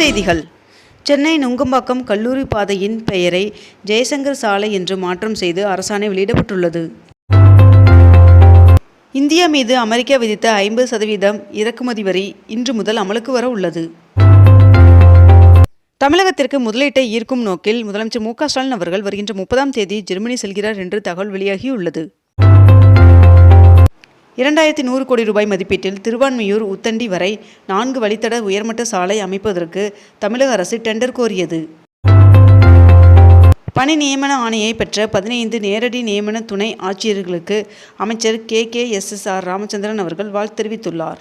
செய்திகள். சென்னை நுங்கம்பாக்கம் கல்லூரி பாதையின் பெயரை ஜெயசங்கர் சாலை என்று மாற்றம் செய்து அரசாணை வெளியிடப்பட்டுள்ளது. இந்தியா மீது அமெரிக்கா விதித்த ஐம்பது சதவீதம் இறக்குமதி வரி இன்று முதல் அமலுக்கு வர உள்ளது. தமிழகத்திற்கு முதலீட்டை ஈர்க்கும் நோக்கில் முதலமைச்சர் மு க ஸ்டாலின் அவர்கள் வருகின்ற முப்பதாம் தேதி ஜெர்மனி செல்கிறார் என்று தகவல் வெளியாகியுள்ளது. இரண்டாயிரத்தி நூறு கோடி ரூபாய் மதிப்பீட்டில் திருவான்மியூர் உத்தண்டி வரை நான்கு வழித்தட உயர்மட்ட சாலை அமைப்பதற்கு தமிழக அரசு டெண்டர் கோரியது. பணி நியமன ஆணையை பெற்ற பதினைந்து நேரடி நியமன துணை ஆட்சியர்களுக்கு அமைச்சர் K. K. S. S. R. Ramachandran அவர்கள் வாழ்த்து தெரிவித்துள்ளார்.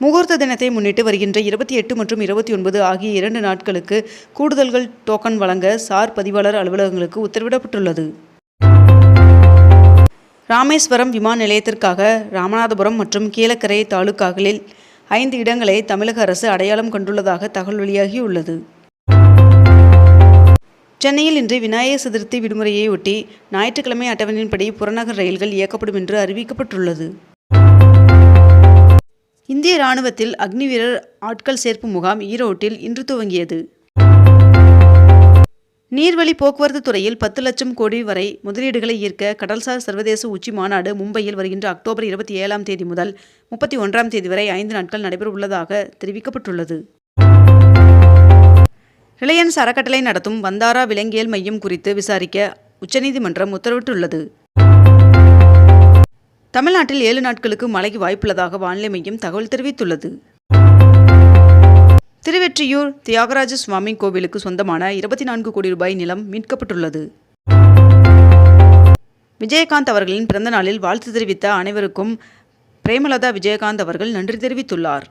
முகூர்த்த தினத்தை முன்னிட்டு வருகின்ற இருபத்தி எட்டு மற்றும் இருபத்தி ஒன்பது ஆகிய இரண்டு நாட்களுக்கு கூடுதல்கள் டோக்கன் வழங்க சார் பதிவாளர் அலுவலகங்களுக்கு உத்தரவிடப்பட்டுள்ளது. ராமேஸ்வரம் விமான நிலையத்திற்காக ராமநாதபுரம் மற்றும் கீழக்கரை தாலுக்காக்களில் ஐந்து இடங்களை தமிழக அரசு அடையாளம் கண்டுள்ளதாக தகவல் வெளியாகியுள்ளது. சென்னையில் இன்று விநாயகர் சதுர்த்தி விடுமுறையை ஒட்டி ஞாயிற்றுக்கிழமை அட்டவணையின்படி புறநகர் ரயில்கள் இயக்கப்படும் என்று அறிவிக்கப்பட்டுள்ளது. இந்திய ராணுவத்தில் அக்னிவீரர் ஆட்கள் சேர்ப்பு முகாம் ஈரோட்டில் இன்று துவங்கியது. நீர்வழி போக்குவரத்து துறையில் பத்து லட்சம் கோடி வரை முதலீடுகளை ஈர்க்க கடல்சார் சர்வதேச உச்சி மாநாடு மும்பையில் வருகின்ற அக்டோபர் இருபத்தி ஏழாம் தேதி முதல் முப்பத்தி ஒன்றாம் தேதி வரை ஐந்து நாட்கள் நடைபெற உள்ளதாக தெரிவிக்கப்பட்டுள்ளது. ரிலையன்ஸ் அறக்கட்டளை நடத்தும் வந்தாரா விலங்கியல் மையம் குறித்து விசாரிக்க உச்சநீதிமன்றம் உத்தரவிட்டுள்ளது. தமிழ்நாட்டில் ஏழு நாட்களுக்கு மழைக்கு வாய்ப்புள்ளதாக வானிலை மையம் தகவல் தெரிவித்துள்ளது. திருவெற்றியூர் தியாகராஜ சுவாமி கோவிலுக்கு சொந்தமான இருபத்தி நான்கு கோடி ரூபாய் நிலம் மீட்கப்பட்டுள்ளது. விஜயகாந்த் அவர்களின் பிறந்த நாளில் வாழ்த்து தெரிவித்த அனைவருக்கும் பிரேமலதா விஜயகாந்த் அவர்கள் நன்றி தெரிவித்துள்ளார்.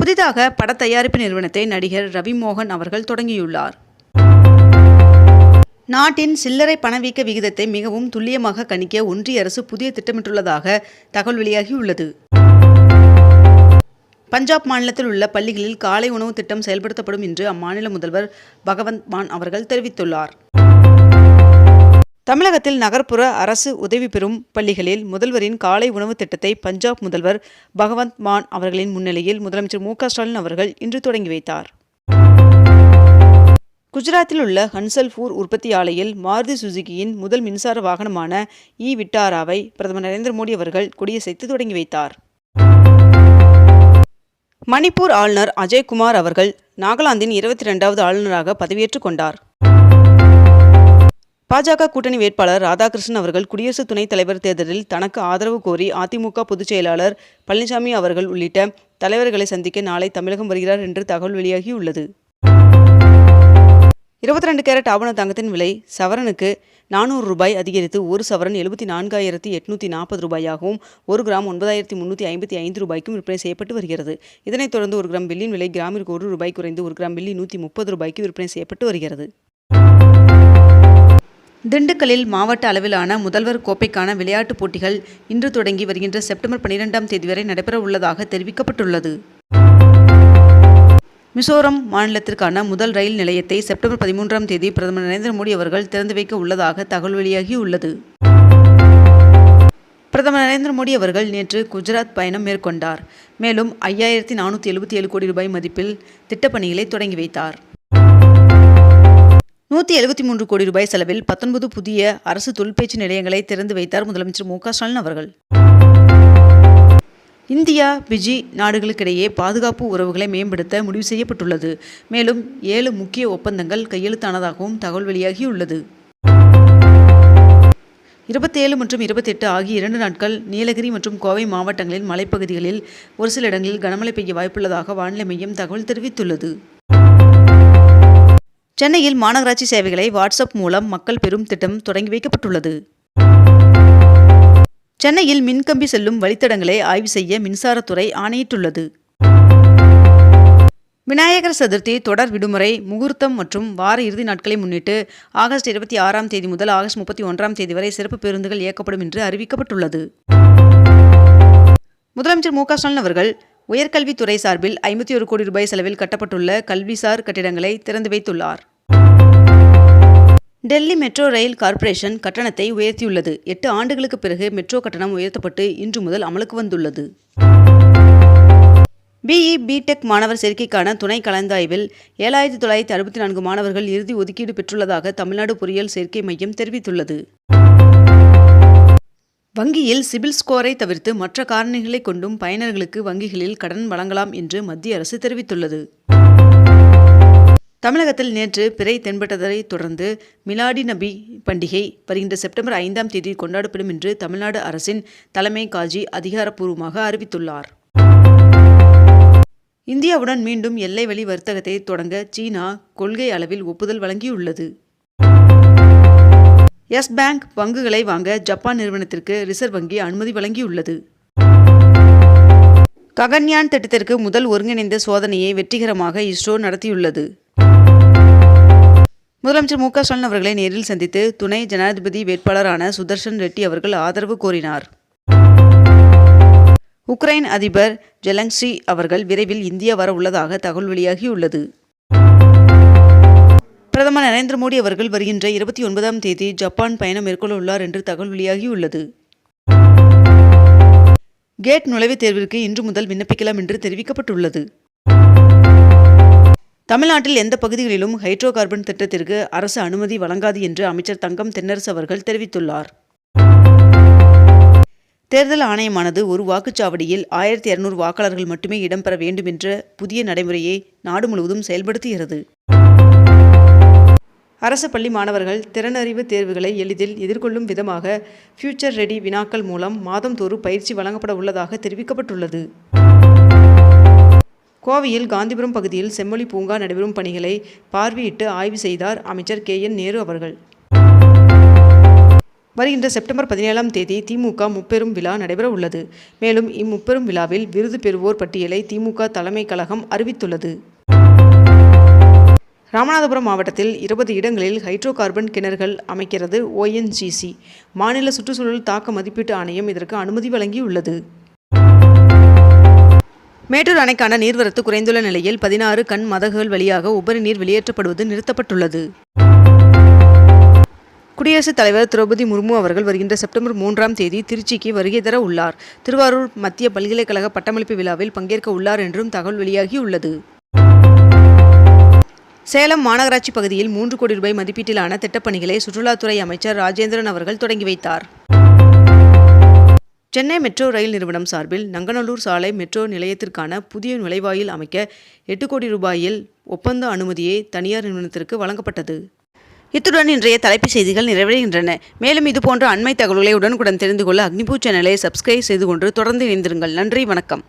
புதிதாக பட தயாரிப்பு நிறுவனத்தை நடிகர் ரவி மோகன் அவர்கள் தொடங்கியுள்ளார். நாட்டின் சில்லறை பணவீக்க விகிதத்தை மிகவும் துல்லியமாக கணிக்க ஒன்றிய அரசு புதிய திட்டமிட்டுள்ளதாக தகவல் வெளியாகியுள்ளது. பஞ்சாப் மாநிலத்தில் உள்ள பள்ளிகளில் காலை உணவு திட்டம் செயல்படுத்தப்படும் என்று அம்மாநில முதல்வர் பகவந்த் மான் அவர்கள் தெரிவித்துள்ளார். தமிழகத்தில் நகர்ப்புற அரசு உதவி பெறும் பள்ளிகளில் முதல்வரின் காலை உணவு திட்டத்தை பஞ்சாப் முதல்வர் பகவந்த் மான் அவர்களின் முன்னிலையில் முதலமைச்சர் மு ஸ்டாலின் அவர்கள் இன்று தொடங்கி வைத்தார். குஜராத்தில் உள்ள ஹன்சல்பூர் உற்பத்தி ஆலையில் மாருதி சுசுகியின் முதல் மின்சார வாகனமான இ விட்டாராவை பிரதமர் நரேந்திர மோடி அவர்கள் கொடியசைத்து தொடங்கி வைத்தார். மணிப்பூர் ஆளுநர் அஜய்குமார் அவர்கள் நாகாலாந்தின் இருபத்தி ரெண்டாவது ஆளுநராக பதவியேற்றுக் கொண்டார். பாஜக கூட்டணி வேட்பாளர் ராதாகிருஷ்ணன் அவர்கள் குடியரசு துணைத் தலைவர் தேர்தலில் தனக்கு ஆதரவு கோரி அதிமுக பொதுச் செயலாளர் பழனிசாமி அவர்கள் உள்ளிட்ட தலைவர்களை சந்திக்க நாளை தமிழகம் வருகிறார் என்று தகவல் வெளியாகியுள்ளது. இருபத்தி ரெண்டு கேரட் ஆவண தங்கத்தின் விலை சவரனுக்கு நானூறு ரூபாய் அதிகரித்து ஒரு சவரன் எழுபத்தி நான்காயிரத்தி எட்நூற்றி நாற்பது ரூபாயாகவும் ஒரு கிராம் ஒன்பதாயிரத்தி முந்நூற்றி ஐம்பத்தி ஐந்து ரூபாய்க்கும் விற்பனை செய்யப்பட்டு வருகிறது. இதனைத் தொடர்ந்து ஒரு கிராம் வெள்ளியின் விலை கிராமிற்கு ஒரு ரூபாய் குறைந்து ஒரு கிராம் வெள்ளி நூற்றி முப்பது ரூபாய்க்கு விற்பனை செய்யப்பட்டு வருகிறது. திண்டுக்கல்லில் மாவட்ட அளவிலான முதல்வர் கோப்பைக்கான விளையாட்டுப் போட்டிகள் இன்று தொடங்கி வருகின்ற செப்டம்பர் பன்னிரெண்டாம் தேதி வரை நடைபெற உள்ளதாக தெரிவிக்கப்பட்டுள்ளது. மிசோரம் மாநிலத்திற்கான முதல் ரயில் நிலையத்தை செப்டம்பர் பதிமூன்றாம் தேதி பிரதமர் நரேந்திர மோடி அவர்கள் திறந்து வைக்க உள்ளதாக தகவல் வெளியாகியுள்ளது பிரதமர் நரேந்திர மோடி அவர்கள் நேற்று குஜராத் பயணம் மேற்கொண்டார். மேலும் ஐயாயிரத்தி நானூற்றி எழுபத்தி ஏழு கோடி ரூபாய் மதிப்பில் திட்டப்பணிகளை தொடங்கி வைத்தார். நூற்றி எழுபத்தி மூன்று கோடி ரூபாய் செலவில் பத்தொன்பது புதிய அரசு தொழிற்பயிற்சி நிலையங்களை திறந்து வைத்தார் முதலமைச்சர் மு க ஸ்டாலின் அவர்கள். இந்தியா பிஜி நாடுகளுக்கிடையே பாதுகாப்பு உறவுகளை மேம்படுத்த முடிவு செய்யப்பட்டுள்ளது. மேலும் ஏழு முக்கிய ஒப்பந்தங்கள் கையெழுத்தானதாகவும் தகவல் வெளியாகியுள்ளது. இருபத்தேழு மற்றும் இருபத்தெட்டு ஆகிய இரண்டு நாட்கள் நீலகிரி மற்றும் கோவை மாவட்டங்களின் மலைப்பகுதிகளில் ஒரு சில இடங்களில் கனமழை பெய்ய வாய்ப்புள்ளதாக வானிலை மையம் தகவல் தெரிவித்துள்ளது. சென்னையில் மாநகராட்சி சேவைகளை வாட்ஸ்அப் மூலம் மக்கள் பெறும் திட்டம் தொடங்கி வைக்கப்பட்டுள்ளது. சென்னையில் மின்கம்பி செல்லும் வழித்தடங்களை ஆய்வு செய்ய மின்சாரத்துறை ஆணையிட்டுள்ளது. விநாயகர் சதுர்த்தி தொடர் விடுமுறை முகூர்த்தம் மற்றும் வார இறுதி நாட்களை முன்னிட்டு ஆகஸ்ட் இருபத்தி ஆறாம் தேதி முதல் ஆகஸ்ட் முப்பத்தி ஒன்றாம் தேதி வரை சிறப்பு பேருந்துகள் இயக்கப்படும் என்று அறிவிக்கப்பட்டுள்ளது. முதலமைச்சர் மு ஸ்டாலின் அவர்கள் உயர்கல்வித்துறை சார்பில் ஐம்பத்தி ஒரு கோடி ரூபாய் செலவில் கட்டப்பட்டுள்ள கல்விசார் கட்டிடங்களை திறந்து வைத்துள்ளார். டெல்லி மெட்ரோ ரயில் கார்ப்பரேஷன் கட்டணத்தை உயர்த்தியுள்ளது. எட்டு ஆண்டுகளுக்கு பிறகு மெட்ரோ கட்டணம் உயர்த்தப்பட்டு இன்று முதல் அமலுக்கு வந்துள்ளது. பிஇ பிடெக் மாணவர் சேர்க்கைக்கான துணை கலந்தாய்வில் ஏழாயிரத்தி தொள்ளாயிரத்தி அறுபத்தி நான்கு மாணவர்கள் இறுதி ஒதுக்கீடு பெற்றுள்ளதாக தமிழ்நாடு பொறியியல் சேர்க்கை மையம் தெரிவித்துள்ளது. வங்கியில் சிபில் ஸ்கோரை தவிர்த்து மற்ற காரணிகளை கொண்டும் பயனர்களுக்கு வங்கிகளில் கடன் வழங்கலாம் என்று மத்திய அரசு தெரிவித்துள்ளது. தமிழகத்தில் நேற்று பிறை தென்பட்டதை தொடர்ந்து மிலாடி நபி பண்டிகை வருகின்ற செப்டம்பர் ஐந்தாம் தேதி கொண்டாடப்படும் என்று தமிழ்நாடு அரசின் தலைமை காஜி அதிகாரப்பூர்வமாக அறிவித்துள்ளார். இந்தியாவுடன் மீண்டும் எல்லை வழி வர்த்தகத்தை தொடங்க சீனா கொள்கை அளவில் ஒப்புதல் வழங்கியுள்ளது. எஸ் பேங்க் பங்குகளை வாங்க ஜப்பான் நிறுவனத்திற்கு ரிசர்வ் வங்கி அனுமதி வழங்கியுள்ளது. ககன்யான் திட்டத்திற்கு முதல் ஒருங்கிணைந்த சோதனையை வெற்றிகரமாக இஸ்ரோ நடத்தியுள்ளது. முதலமைச்சர் மு க ஸ்டாலின் அவர்களை நேரில் சந்தித்து துணை ஜனாதிபதி வேட்பாளரான சுதர்ஷன் ரெட்டி அவர்கள் ஆதரவு கோரினார். உக்ரைன் அதிபர் ஜெலங்ஸி அவர்கள் விரைவில் இந்தியா வர உள்ளதாக தகவல் வெளியாகியுள்ளது. பிரதமர் நரேந்திர மோடி அவர்கள் வருகின்ற இருபத்தி ஒன்பதாம் தேதி ஜப்பான் பயணம் மேற்கொள்ள உள்ளார் என்று தகவல் வெளியாகியுள்ளது. கேட் நுழைவுத் தேர்விற்கு இன்று முதல் விண்ணப்பிக்கலாம் என்று தெரிவிக்கப்பட்டுள்ளது. தமிழ்நாட்டில் எந்த பகுதிகளிலும் ஹைட்ரோ கார்பன் திட்டத்திற்கு அரசு அனுமதி வழங்காது என்று அமைச்சர் தங்கம் தென்னரசு அவர்கள் தெரிவித்துள்ளார். தேர்தல் ஆணையமானது ஒரு வாக்குச்சாவடியில் ஆயிரத்தி இரநூறு வாக்காளர்கள் மட்டுமே இடம்பெற வேண்டும் என்ற புதிய நடைமுறையை நாடு முழுவதும் செயல்படுத்துகிறது. அரசு பள்ளி மாணவர்கள் திறனறிவு தேர்வுகளை எளிதில் எதிர்கொள்ளும் விதமாக ஃபியூச்சர் ரெடி வினாக்கள் மூலம் மாதந்தோறும் பயிற்சி வழங்கப்பட உள்ளதாக தெரிவிக்கப்பட்டுள்ளது. கோவையில் காந்திபுரம் பகுதியில் செம்மொழி பூங்கா நடைபெறும் பணிகளை பார்வையிட்டு ஆய்வு செய்தார் அமைச்சர் கே என் நேரு அவர்கள். வருகின்ற செப்டம்பர் பதினேழாம் தேதி திமுக முப்பெரும் விழா நடைபெற உள்ளது. மேலும் இம்முப்பெரும் விழாவில் விருது பெறுவோர் பட்டியலை திமுக தலைமை கழகம் அறிவித்துள்ளது. ராமநாதபுரம் மாவட்டத்தில் இருபது இடங்களில் ஹைட்ரோ கார்பன் கிணறுகள் அமைக்கிறது ஓஎன்ஜிசி மாநில சுற்றுச்சூழல் தாக்க மதிப்பீட்டு ஆணையம் இதற்கு அனுமதி வழங்கியுள்ளது. மேட்டூர் அணைக்கான நீர்வரத்து குறைந்துள்ள நிலையில் பதினாறு கண் மதகுகள் வழியாக உபரி நீர் வெளியேற்றப்படுவது நிறுத்தப்பட்டுள்ளது. குடியரசுத் தலைவர் திரௌபதி முர்மு அவர்கள் வருகின்ற செப்டம்பர் மூன்றாம் தேதி திருச்சிக்கு வருகை தர உள்ளார். திருவாரூர் மத்திய பல்கலைக்கழக பட்டமளிப்பு விழாவில் பங்கேற்க உள்ளார் என்றும் தகவல் வெளியாகியுள்ளது சேலம் மாநகராட்சி பகுதியில் மூன்று கோடி ரூபாய் மதிப்பீட்டிலான திட்டப்பணிகளை சுற்றுலாத்துறை அமைச்சர் ராஜேந்திரன் அவர்கள் தொடங்கி வைத்தார். சென்னை மெட்ரோ ரயில் நிறுவனம் சார்பில் நங்கநல்லூர் சாலை மெட்ரோ நிலையத்திற்கான புதிய நுழைவாயில் அமைக்க எட்டு கோடி ரூபாயில் ஒப்பந்த அனுமதியை தனியார் நிறுவனத்திற்கு வழங்கப்பட்டது. இத்துடன் இன்றைய தலைப்புச் செய்திகள் நிறைவடைகின்றன. மேலும் இதுபோன்ற அண்மை தகவல்களை உடனுக்குடன் தெரிந்து கொள்ள அக்னிபூ சேனலை சப்ஸ்கிரைப் செய்து கொண்டு தொடர்ந்து இணைந்திருங்கள். நன்றி வணக்கம்.